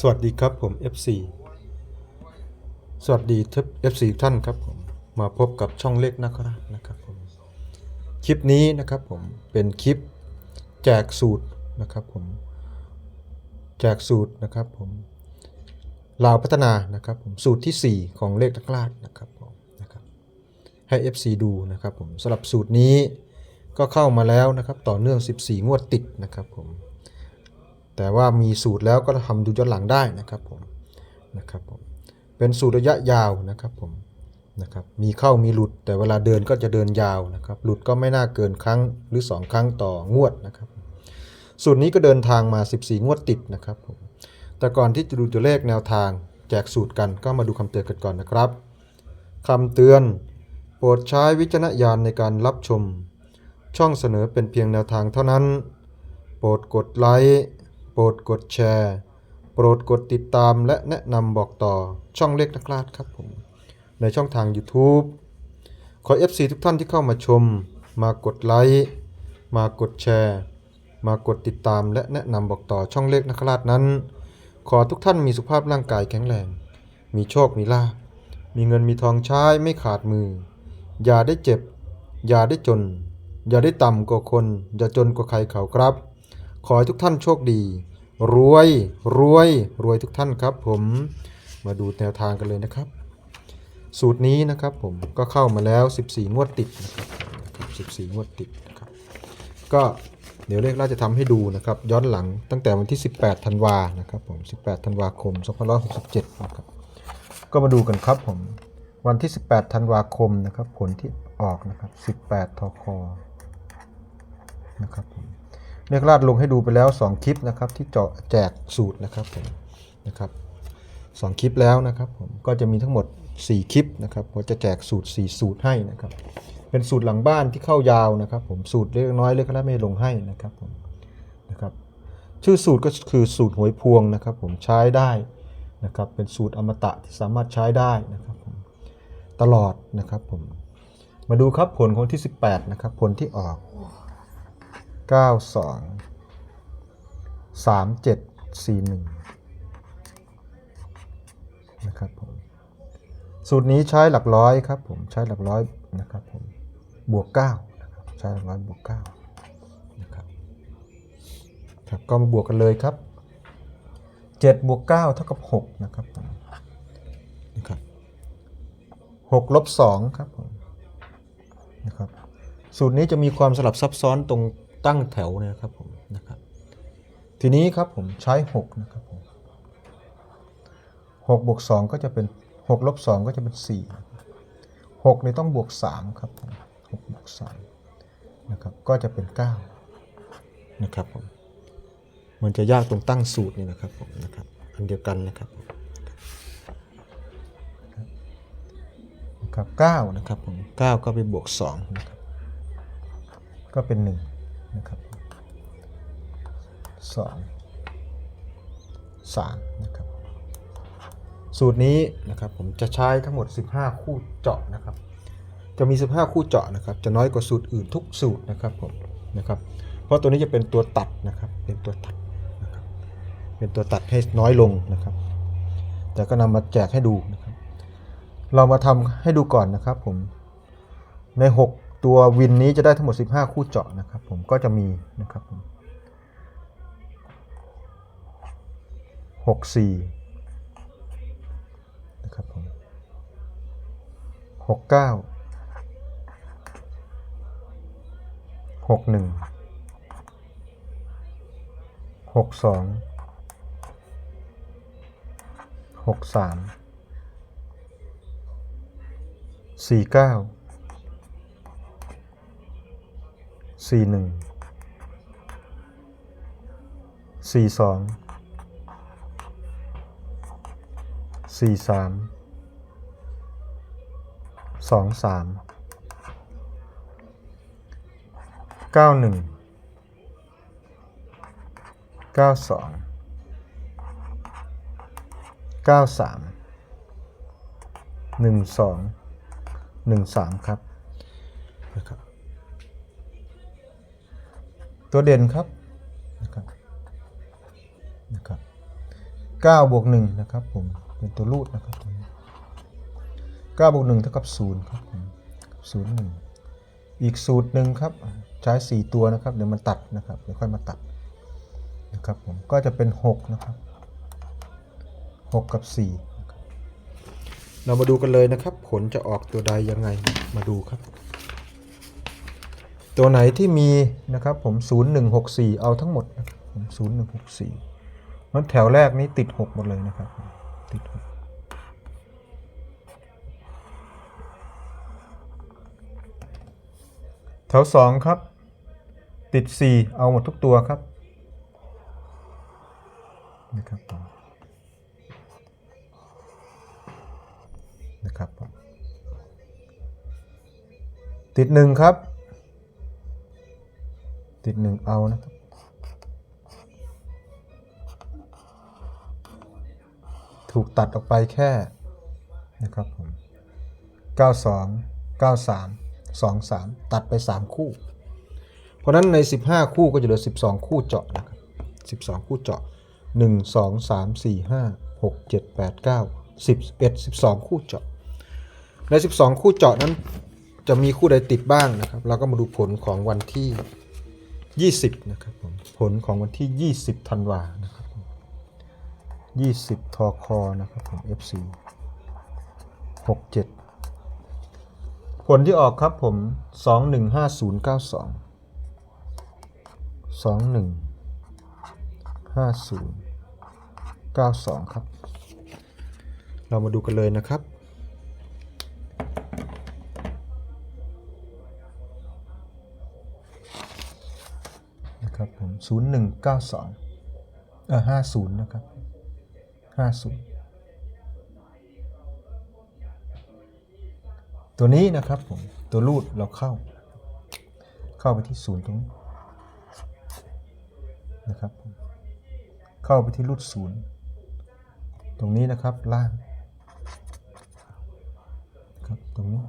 สวัสดีครับผม FC สวัสดีทุก FC ท่านครับผมมาพบกับช่องเล็กนะครับนะครับผมคลิปนี้นะครับผมเป็นคลิปแจกสูตรนะครับผมแจกสูตรนะครับผมลาวพัฒนานะครับผมสูตรทีสี่4 ของเลขนักลาดนะครับผมนะครับให้ FC ดูนะครับผมสำหรับสูตรนี้ก็เข้ามาแล้วนะครับต่อเนื่อง 14 งวดติดนะครับผม แต่ว่ามีสูตรแล้วก็ทำดูย้อนหลังได้นะครับผมนะครับผมเป็นสูตรระยะยาวนะครับผมนะครับมีเข้ามีหลุดแต่เวลาเดินก็จะเดินยาวนะครับ หลุดก็ไม่น่าเกินครั้งหรือ 2 ครั้งต่องวดนะครับ สูตรนี้ก็เดินทางมา 14 งวดติดนะครับผมแต่ก่อนที่จะดูตัวเลขแนวทางแจกสูตรกันก็มาดูคำเตือนกันก่อนนะครับคำเตือน โปรดใช้วิจารณญาณในการรับชม ช่องเสนอเป็นเพียงแนวทางเท่านั้น โปรดกดไลค์ โปรดกดแชร์ โปรดกดติดตามและแนะนำบอกต่อช่องเล็กนักลาดครับผม ในช่องทาง YouTube ขอ FC ทุกท่านที่เข้ามาชม มากดไลค์มากดแชร์ มากดติดตามและแนะนำบอกต่อช่องเล็กนักลาดนั้น ขอทุกท่านมีสุขภาพร่างกายแข็งแรง มีโชค มีลาภมีเงินมีทองใช้ไม่ขาดมือ อย่าได้เจ็บ อย่าได้จน อย่าได้ต่ำกว่าคน อย่าจนกว่าใครเขาครับ ขอให้ทุกท่านโชคดี รวยรวยรวยทุกท่านครับผมมาดูแนวทางกันเลยนะครับ สูตรนี้นะครับผมก็เข้ามาแล้ว 14 งวดติดนะครับ14 งวดติดนะครับก็เดี๋ยวเลขเราจะทำให้ดูนะครับ ย้อนหลังตั้งแต่วันที่ 18 ธันวานะครับผม 18 ธันวาคม 2567 นะครับก็มาดูกันครับผมวันที่ 18 ธันวาคมนะครับ ผลที่ออกนะครับ 18 ทคนะครับผม เรียกลาดลงให้ดูไปแล้ว 2 คลิปนะครับ ที่เจาะแจกสูตรนะครับผมนะครับสองคลิปแล้วนะครับผมก็จะมีทั้งหมด 4 คลิปนะครับผมจะแจกสูตร 4 สูตรให้นะครับ เป็นสูตรหลังบ้านที่เข้ายาวนะครับ ผมสูตรเล็กน้อยเล็กน้อยไม่ลงให้นะครับผมนะครับ ชื่อสูตรก็คือสูตรหวยพวงนะครับ ผมใช้ได้นะครับ เป็นสูตรอมตะที่สามารถใช้ได้นะครับผมตลอดนะครับผมมาดูครับผลของที่ 18 นะครับ ผลที่ออก 92 3741นะครับผมสูตรนี้ใช้หลักร้อยครับผมใช้หลักร้อยนะครับผมบวก9นะครับใช้หลักร้อยบวก9นะครับครับก็มาบวกกันเลยครับ7บวก9เท่ากับ6นะครับผมนะครับ6ลบ2ครับผมนะครับสูตรนี้จะมีความสลับซับซ้อนตรง ตั้งแถวเนยนะครับผมนะครับ ทีนี้ครับผมใช้6นะครับผม6บวก2ก็จะเป็น6ลบ2ก็จะเป็น4 6เนี่ยต้องบวก3ครับผม6บวก3นะครับก็จะเป็น9นะครับผมมันจะยากตรงตั้งสูตรนี่นะครับผมนะครับอันเดียวกันนะครับนะครับ9นะครับผม9ก็ไปบวก2นะครับก็เป็น1นะครับสองสามนะครับ สูตรนี้นะครับผมจะใช้ทั้งหมด 15 คู่เจาะนะครับ จะมี 15 คู่เจาะนะครับ จะน้อยกว่าสูตรอื่นทุกสูตรนะครับผมนะครับ เพราะตัวนี้จะเป็นตัวตัดนะครับ เป็นตัวตัดนะครับ เป็นตัวตัดให้น้อยลงนะครับ แต่ก็นำมาแจกให้ดูนะครับ เรามาทำให้ดูก่อนนะครับผม ใน 6 ตัววินนี้จะได้ทั้งหมด 15 คู่เจาะนะครับ ผมก็จะมีนะครับผมหกสี่นะครับผมหกเก้าหกหนึ่งหกสองหกสามสี่เก้า สี่หนึ่งสี่สองสี่สามสองสามเก้าหนึ่งเก้าสองเก้าสามหนึ่งสองหนึ่งสามครับนะครับ ตัวเด่นครับนะครับนะครับ9บวก1นะครับผมเป็นตัวรูดนะครับ9บวก1เท่ากับ0ครับผม0 1 อีกสูตรหนึ่งครับใช้ 4 ตัวนะครับเดี๋ยวมันตัดนะครับเดี๋ยวค่อยมาตัดนะครับผมก็จะเป็น 6 นะครับ 6 กับ 4 เรามาดูกันเลยนะครับ ผลจะออกตัวใดยังไงมาดูครับ ตัวไหนที่มีนะครับผม 0164 เอาทั้งหมดนะครับผม 0164นั้นแถวแรกนี้ติด 6 หมดเลยนะครับ ติด 6 แถว 2 ครับ ติด 4 เอาหมดทุกตัวครับนะครับผมนะครับผมติด 1 ครับ ติด1เอานะครับถูกตัดออกไปแค่นะครับผม92 93 23 ตัดไป 3 คู่ เพราะฉะนั้นใน 15 คู่ก็จะเหลือ 12 คู่เจาะนะครับ12 คู่เจาะ 1 2 3 4 5 6 7 8 9 10 11 12 คู่เจาะ ใน 12 คู่เจาะนั้นจะมีคู่ใดติดบ้างนะครับ เราก็มาดูผลของวันที่ 20 นะครับผมผลของวันที่ 20ธันวานะครับผม20ทอคอนะครับผม FC 67 ผลที่ออกครับผม 215092 215092 ครับ เรามาดูกันเลยนะครับ 0192 เออ50 นะครับ 50 ตัวนี้นะครับผม ตัวรูดเราเข้า เข้าไปที่ศูนย์ตรงนี้นะครับผมเข้าไปที่รูดศูนย์ตรงนี้นะครับล่างครับตรงนี้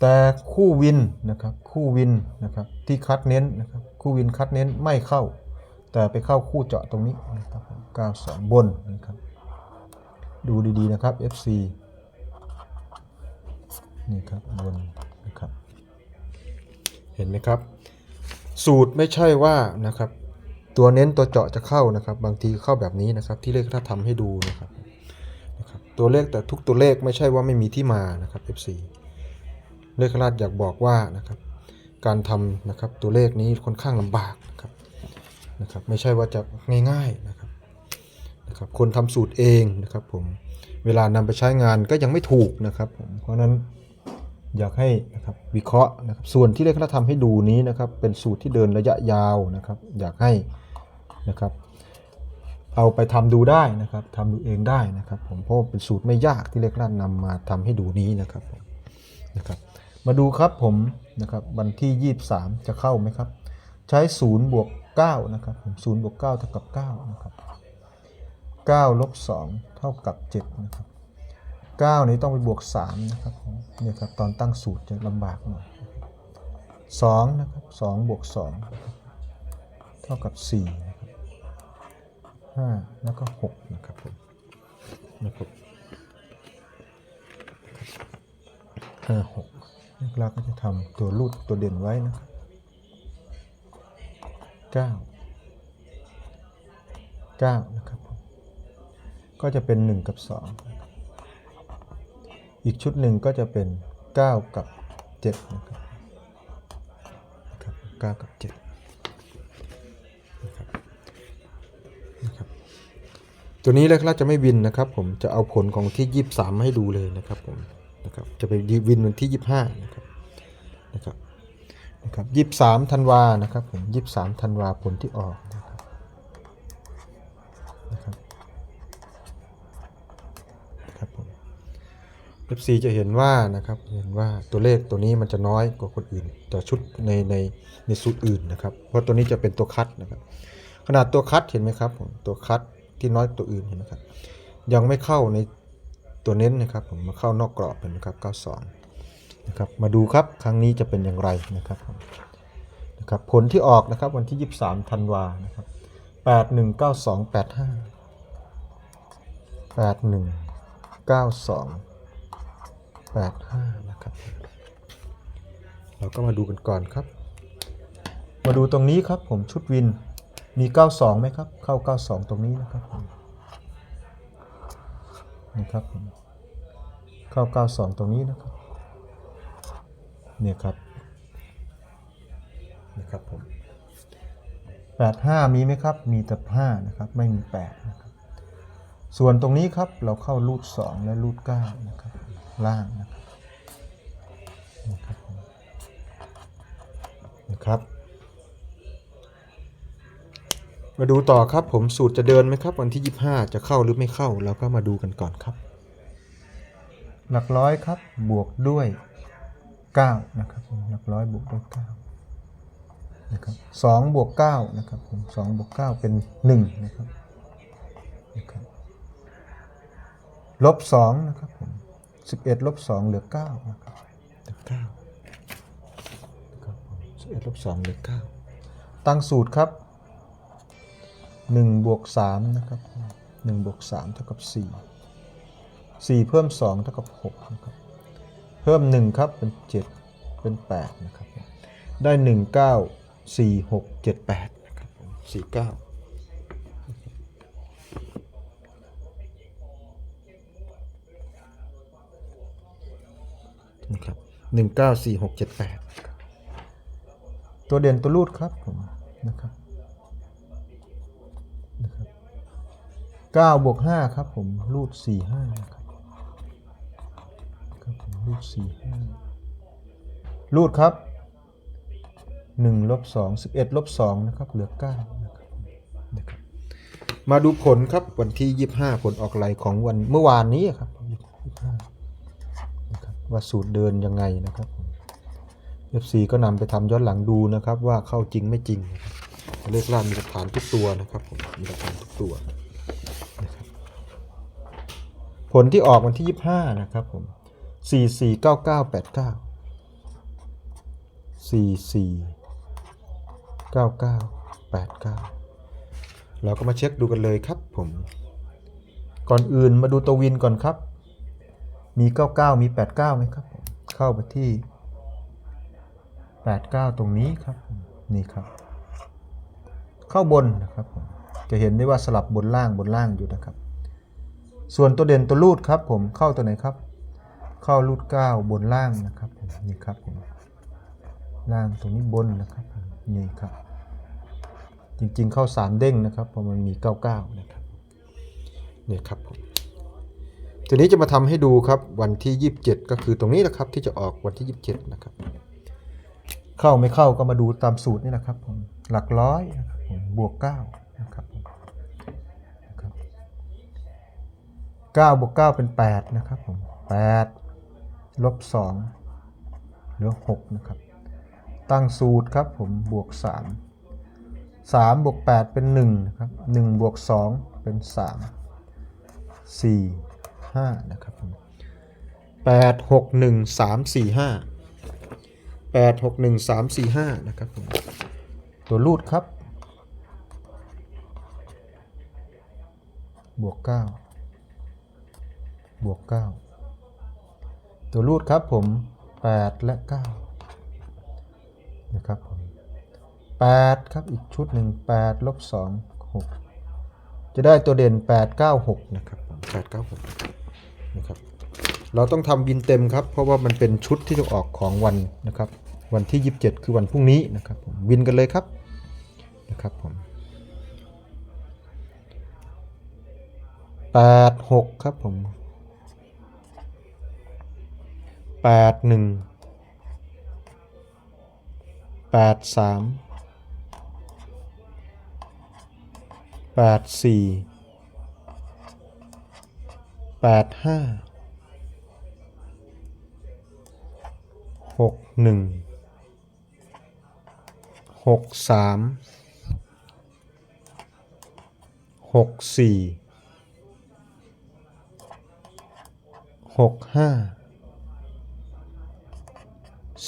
แต่คู่วินนะครับคู่วินนะครับที่คัดเน้นนะครับคู่วินคัดเน้นไม่เข้า แต่ไปเข้าคู่เจาะตรงนี้นะครับผม92 บนนะครับดูดีๆนะครับ FC นี่ครับบนนะครับเห็นไหมครับ สูตรไม่ใช่ว่านะครับตัวเน้นตัวเจาะจะเข้านะครับ บางทีเข้าแบบนี้นะครับที่เลขถ้าทำให้ดูนะครับนะครับตัวเลขแต่ทุกตัวเลขไม่ใช่ว่าไม่มีที่มานะครับ FC เลขราชอยากบอกว่านะครับการทำนะครับตัวเลขนี้ค่อนข้างลำบากนะครับนะครับ ไม่ใช่ว่าจะง่ายๆนะครับนะครับคนทำสูตรเองนะครับผมเวลานำไปใช้งานก็ยังไม่ถูกนะครับผมเพราะนั้นอยากให้นะครับวิเคราะห์นะครับส่วนที่เลขคณะทำให้ดูนี้นะครับเป็นสูตรที่เดินระยะยาวนะครับ อยากให้นะครับเอาไปทำดูได้นะครับทำดูเองได้นะครับ ผมเพราะเป็นสูตรไม่ยากที่เลขคณะนำมาทำให้ดูนี้นะครับนะครับ มาดูครับผมนะครับวันที่ 23 จะเข้าไหมครับ ใช้0บวก9นะครับผม0บวก9เท่ากับ9นะครับ9ลบ2เท่ากับ7นะครับ9นี้ต้องไปบวก3นะครับเนี่ยครับตอนตั้งสูตรจะลำบากหน่อย2นะครับ2บวก2เท่ากับ4นะครับ5แล้วก็6นะครับผมนะครับ5 6 นักลาก็จะทำตัวรูดตัวเด่นไว้นะครับเก้นะครับก็จะเป็น1กับ2อีกชุดหนึ่งก็จะเป็น9กับ7นะครับ9รับเกับเนะครับนะครับตัวนี้แรกจะไม่วินนะครับ ผมจะเอาผลของที่ยีบสามให้ดูเลยนะครับผม นะครับจะไปวินวันที่ 25นะครับนะครับนะครับ23ธันวานะครับผม23ธันวาผลที่ออกนะครับนะครับนะครับผม FC จะเห็นว่านะครับเห็นว่าตัวเลขตัวนี้มันจะน้อยกว่าคนอื่น ต่อชุดในในในสูตรอื่นนะครับ เพราะตัวนี้จะเป็นตัวคัดนะครับ ขนาดตัวคัดเห็นไหมครับผมตัวคัดที่น้อยตัวอื่นเห็นไหมครับยังไม่เข้าใน ตัวเน้นนะครับผมมาเข้านอกกรอบเห็นไหมครับ 92 นะครับ มาดูครับครั้งนี้จะเป็นอย่างไรนะครับนะครับผลที่ออกนะครับวันที่ 23 ธันวานะครับแปดหนึ่งเก้าสองแปดห้าแปดหนึ่งเก้าสองแปดห้านะครับ เราก็มาดูกันก่อนครับ มาดูตรงนี้ครับผมชุดวินมี 92ไหมครับ เข้า 92 ตรงนี้นะครับผม นี่ครับผมเข้า92 ตรงนี้นะครับเนี่ยครับนี่ครับผม85 มีไหมครับ มีแต่5นะครับ ไม่มี8นะครับ ส่วนตรงนี้ครับ เราเข้ารูด2และรูด9นะครับ ล่างนะครับนี่ครับนะครับ มาดูต่อครับผมสูตรจะเดินไหมครับ วันที่ 25 จะเข้าหรือไม่เข้าเราก็มาดูกันก่อนครับ หลักร้อยครับบวกด้วย 9 นะครับผมหลักร้อยบวกด้วย9นะครับ2บวก9นะครับผม2บวก9เป็น 1 นะครับนะครับลบ2นะครับผม11ลบ2เหลือ9นะครับเหลือ9นะครับผม11ลบ2เหลือ 9 ตั้งสูตรครับ 1บวก3นะครับ1บวก3เท่ากับ 4 4 เพิ่ม 2 เท่ากับ6นะครับเพิ่ม 1 ครับเป็น 7 เป็น 8 นะครับ ได้ 1 9 4 6 7 8 นะครับ49นะครับ1 9 4 6 7 8 ตัวเด่นตัวรูดครับผมนะครับ 9บวก5ครับผมรูด4 5นะครับครับผมรูด4 5รูดครับ1ลบ2 11ลบ2นะครับเหลือ9นะครับนะครับมาดูผลครับวันที่ 25 ผลออกไหลของวันเมื่อวานนี้ครับ25นะครับว่าสูตรเดินยังไงนะครับผม FC ก็นำไปทำย้อนหลังดูนะครับ ว่าเข้าจริงไม่จริงนะครับเลขล่างมีหลักฐานทุกตัวนะครับผมมีหลักฐานทุกตัวนะครับผ ลที่ออกวันที่ 25 นะครับผม 4 4 9 9 8 9 4 4 9 9 8 9 เราก็มาเช็คดูกันเลยครับผม ก่อนอื่นมาดูตัววินก่อนครับ มี 99 มี 89ไหมครับผมเข้าไปที่ 89 ตรงนี้ครับ นี่ครับ เข้าบนนะครับผมจะเห็นได้ว่าสลับบนล่างบนล่างอยู่นะครับ ส่วนตัวเด่นตัวรูดครับผมเข้าตัวไหนครับ เข้ารูด 9 บนล่างนะครับผมนี่ครับผมล่างตรงนี้บนนะครับนี่ครับ จริงๆเข้า3เด้งนะครับเพราะมันมี 99 นะครับนี่ครับผมทีนี้จะมาทำให้ดูครับวันที่ 27 ก็คือตรงนี้นะครับที่จะออกวันที่ 27 นะครับ เข้าไม่เข้าก็มาดูตามสูตรนี่นะครับผมหลักร้อยบผมบวก 9นะครับผมนะครับ 9บวก9เป็น 8 นะครับผม8ลบ2เหลือ6นะครับ ตั้งสูตรครับผมบวก 3 3บวก8เป็น1นะครับ1บวก2เป็น 3 4 5นะครับผม8 6 1 3 4 5 8 6 1 3 4 5 นะครับผม ตัวรูดครับ บวก 9 บวก 9 ตัวรูดครับผม 8 และ 9 นะครับผม 8 ครับอีกชุดหนึ่ง8ลบ2 6 จะได้ตัวเด่น 8 9 6 นะครับผม8 9 6 นะครับ เราต้องทำบินเต็มครับ เพราะว่ามันเป็นชุดที่จะออกของวันนะครับ วันที่ 27 คือวันพรุ่งนี้นะครับผมบินกันเลยครับนะครับผม8 6 ครับผม 8 1 8 3 8 4 8 5หกหนึ่งหกสามหกสี่หกห้า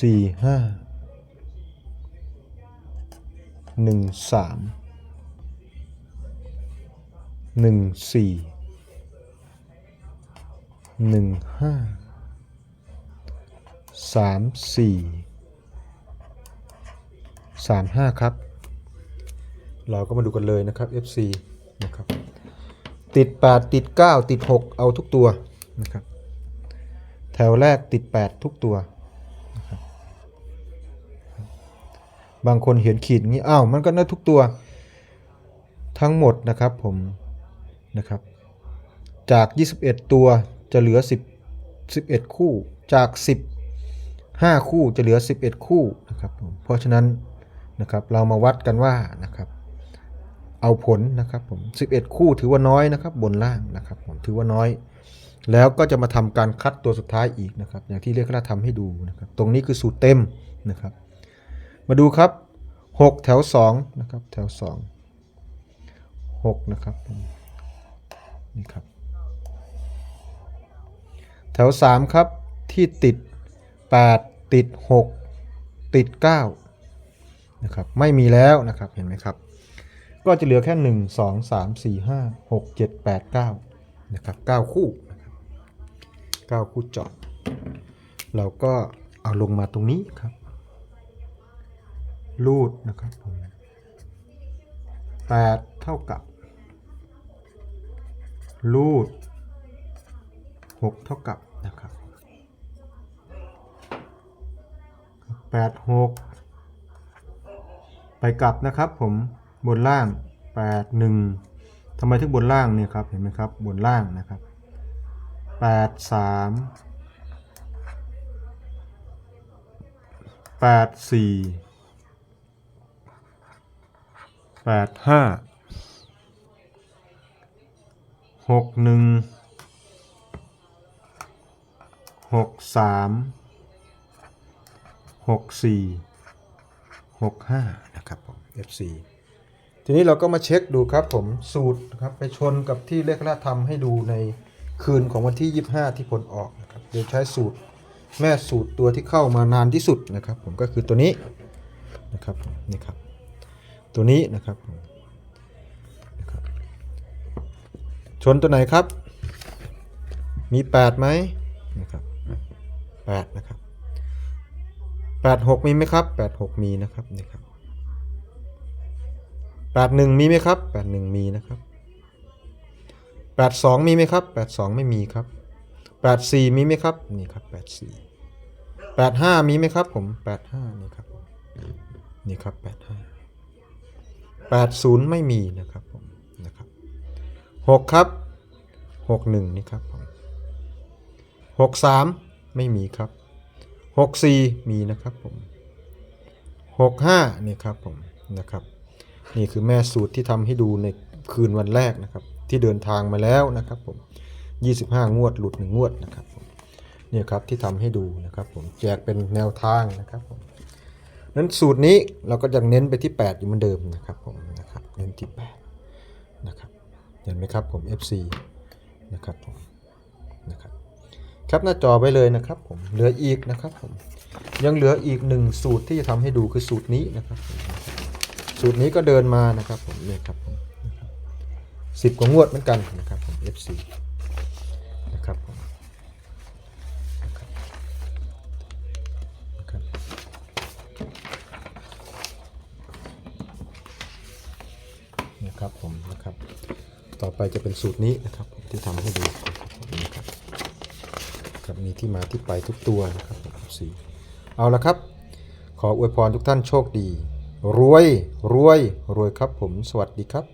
สี่ห้าหนึ่งสามหนึ่งสี่หนึ่งห้าสามสี่สามห้าครับ เราก็มาดูกันเลยนะครับ FC นะครับติด 8 ติด 9 ติด 6 เอาทุกตัวนะครับแถวแรกติด 8 ทุกตัว บางคนเห็นขีดอย่างนี้อ้าวมันก็น่าทุกตัวทั้งหมดนะครับผมนะครับ จาก 21 ตัวจะเหลือ 10 11 คู่จาก 10 5 คู่จะเหลือ 11 คู่นะครับผมเพราะฉะนั้นนะครับเรามาวัดกันว่านะครับ เอาผลนะครับผม 11 คู่ถือว่าน้อยนะครับ บนล่างนะครับผมถือว่าน้อย แล้วก็จะมาทำการคัดตัวสุดท้ายอีกนะครับ อย่างที่เรียกว่าทำให้ดูนะครับ ตรงนี้คือสูตรเต็มนะครับ มาดูครับ 6 แถว2นะครับแถว 2 6 นะครับนี่ครับ แถว 3 ครับที่ติด 8 ติด 6 ติด 9 นะครับ ไม่มีแล้วนะครับเห็นไหมครับ ก็จะเหลือแค่ 1 2 3 4 5 6 7 8 9 นะครับ 9 คู่นะครับ9คู่จอดเราก็เอาลงมาตรงนี้ครับ รูดนะครับผม8เท่ากับรูด6เท่ากับนะครับ8 6ไปกลับนะครับผมบนล่าง8 1ทำไมถึงบนล่างเนี่ยครับเห็นไหมครับบนล่างนะครับ8 3 8 4 8 5 6 1 6 3 6 4 65นะครับผม FC ทีนี้เราก็มาเช็คดูครับผมสูตรครับไปชนกับที่เลขละธราทำให้ดูในคืนของวันที่ 25 ที่ผลออกนะครับโดยใช้สูตรแม่สูตรตัวที่เข้ามานานที่สุดนะครับ ผมก็คือตัวนี้นะครับนี่ครับ ตัวนี้นะครับชนตัวไหนครับ มี8ไหมนะครับ8นะครับแปดหกมีไหมครับแปดหกมีนะครับนี่ครับแปดหนึ่งมีไหมครับแปดหนึ่งมีนะครับแปดสองมีไหมครับแปดสองไม่มีครับแปดสี่มีไหมครับ นี่ครับแปดสี่แปดห้ามีไหมครับผมแปดห้านี่ครับ นี่ครับแปดห้าแปดศูนย์ไม่มีนะครับผมนะครับหกครับหกหนึ่งนี่ครับผมหกสามไม่มีครับหกสี่มีนะครับผมหกห้านี่ครับผมนะครับ นี่คือแม่สูตรที่ทำให้ดูในคืนวันแรกนะครับ ที่เดินทางมาแล้วนะครับผม 25 งวดหลุด 1 งวดนะครับผมเนี่ยครับที่ทำให้ดูนะครับผมแจกเป็นแนวทางนะครับผม นั้นสูตรนี้เราก็ยังเน้นไปที่ 8 อยู่เหมือนเดิมนะครับผมนะครับเน้นที่8นะครับเห็นไหมครับผม FC นะครับผมนะครับครับหน้าจอไว้เลยนะครับผมเหลืออีกนะครับผมยังเหลืออีกหนึ่งสูตรที่จะทำให้ดูคือสูตรนี้นะครับ สูตรนี้ก็เดินมานะครับผมเนี่ยครับผมสิบกว่างวดเหมือนกันนะครับผม FC จะเป็นสูตรนี้นะครับที่ทำให้ดูนะครับครับมีที่มาที่ไปทุกตัวนะครับสีเอาละครับ ขออวยพรทุกท่านโชคดี รวยรวยรวยครับผมสวัสดีครับ